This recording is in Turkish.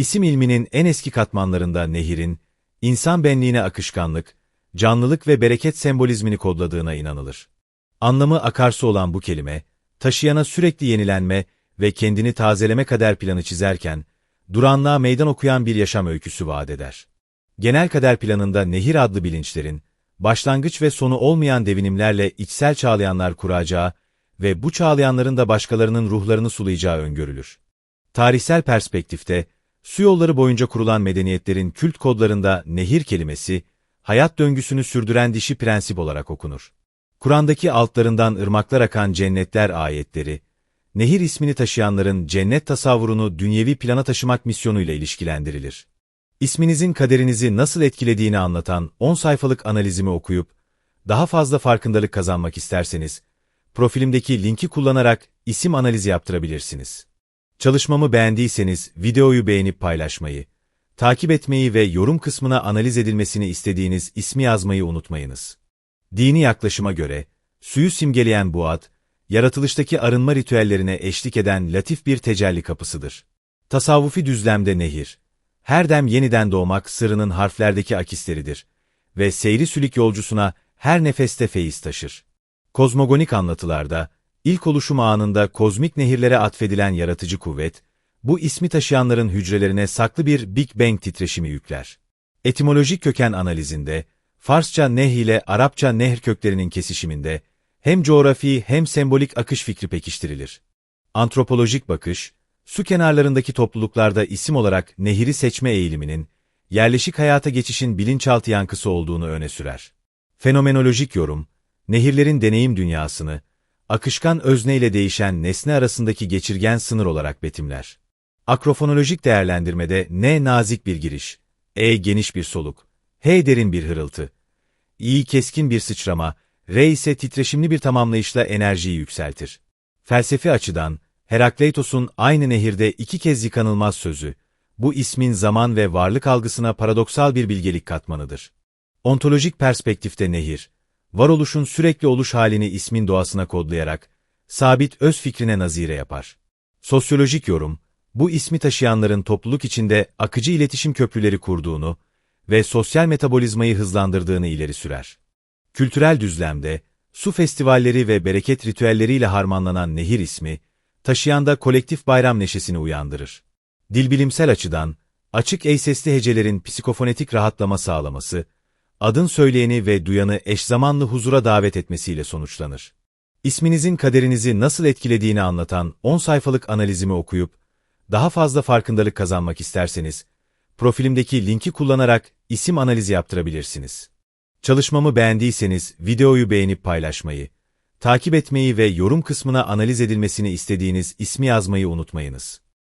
İsim ilminin en eski katmanlarında nehirin, insan benliğine akışkanlık, canlılık ve bereket sembolizmini kodladığına inanılır. Anlamı akarsu olan bu kelime, taşıyana sürekli yenilenme ve kendini tazeleme kader planı çizerken, duranlığa meydan okuyan bir yaşam öyküsü vaat eder. Genel kader planında nehir adlı bilinçlerin, başlangıç ve sonu olmayan devinimlerle içsel çağlayanlar kuracağı ve bu çağlayanların da başkalarının ruhlarını sulayacağı öngörülür. Tarihsel perspektifte, su yolları boyunca kurulan medeniyetlerin kült kodlarında nehir kelimesi, hayat döngüsünü sürdüren dişi prensip olarak okunur. Kur'an'daki altlarından ırmaklar akan cennetler ayetleri, nehir ismini taşıyanların cennet tasavvurunu dünyevi plana taşımak misyonuyla ilişkilendirilir. İsminizin kaderinizi nasıl etkilediğini anlatan 10 sayfalık analizimi okuyup, daha fazla farkındalık kazanmak isterseniz, profilimdeki linki kullanarak isim analizi yaptırabilirsiniz. Çalışmamı beğendiyseniz videoyu beğenip paylaşmayı, takip etmeyi ve yorum kısmına analiz edilmesini istediğiniz ismi yazmayı unutmayınız. Dini yaklaşıma göre, suyu simgeleyen bu ad, yaratılıştaki arınma ritüellerine eşlik eden latif bir tecelli kapısıdır. Tasavvufi düzlemde nehir, her dem yeniden doğmak sırrının harflerdeki akisleridir ve seyri sülük yolcusuna her nefeste feyiz taşır. Kozmogonik anlatılarda, ilk oluşum anında kozmik nehirlere atfedilen yaratıcı kuvvet, bu ismi taşıyanların hücrelerine saklı bir Big Bang titreşimi yükler. Etimolojik köken analizinde, Farsça neh ile Arapça nehr köklerinin kesişiminde, hem coğrafi hem sembolik akış fikri pekiştirilir. Antropolojik bakış, su kenarlarındaki topluluklarda isim olarak nehiri seçme eğiliminin, yerleşik hayata geçişin bilinçaltı yankısı olduğunu öne sürer. Fenomenolojik yorum, nehirlerin deneyim dünyasını, akışkan özne ile değişen nesne arasındaki geçirgen sınır olarak betimler. Akrofonolojik değerlendirmede N nazik bir giriş, E geniş bir soluk, H derin bir hırıltı, İ keskin bir sıçrama, R ise titreşimli bir tamamlayışla enerjiyi yükseltir. Felsefi açıdan, Herakleitos'un aynı nehirde iki kez yıkanılmaz sözü, bu ismin zaman ve varlık algısına paradoksal bir bilgelik katmanıdır. Ontolojik perspektifte nehir, varoluşun sürekli oluş halini ismin doğasına kodlayarak, sabit öz fikrine nazire yapar. Sosyolojik yorum, bu ismi taşıyanların topluluk içinde akıcı iletişim köprüleri kurduğunu ve sosyal metabolizmayı hızlandırdığını ileri sürer. Kültürel düzlemde, su festivalleri ve bereket ritüelleriyle harmanlanan nehir ismi, taşıyanda kolektif bayram neşesini uyandırır. Dilbilimsel açıdan, açık ey sesli hecelerin psikofonetik rahatlama sağlaması, adın söyleyeni ve duyanı eşzamanlı huzura davet etmesiyle sonuçlanır. İsminizin kaderinizi nasıl etkilediğini anlatan 10 sayfalık analizimi okuyup, daha fazla farkındalık kazanmak isterseniz, profilimdeki linki kullanarak isim analizi yaptırabilirsiniz. Çalışmamı beğendiyseniz videoyu beğenip paylaşmayı, takip etmeyi ve yorum kısmına analiz edilmesini istediğiniz ismi yazmayı unutmayınız.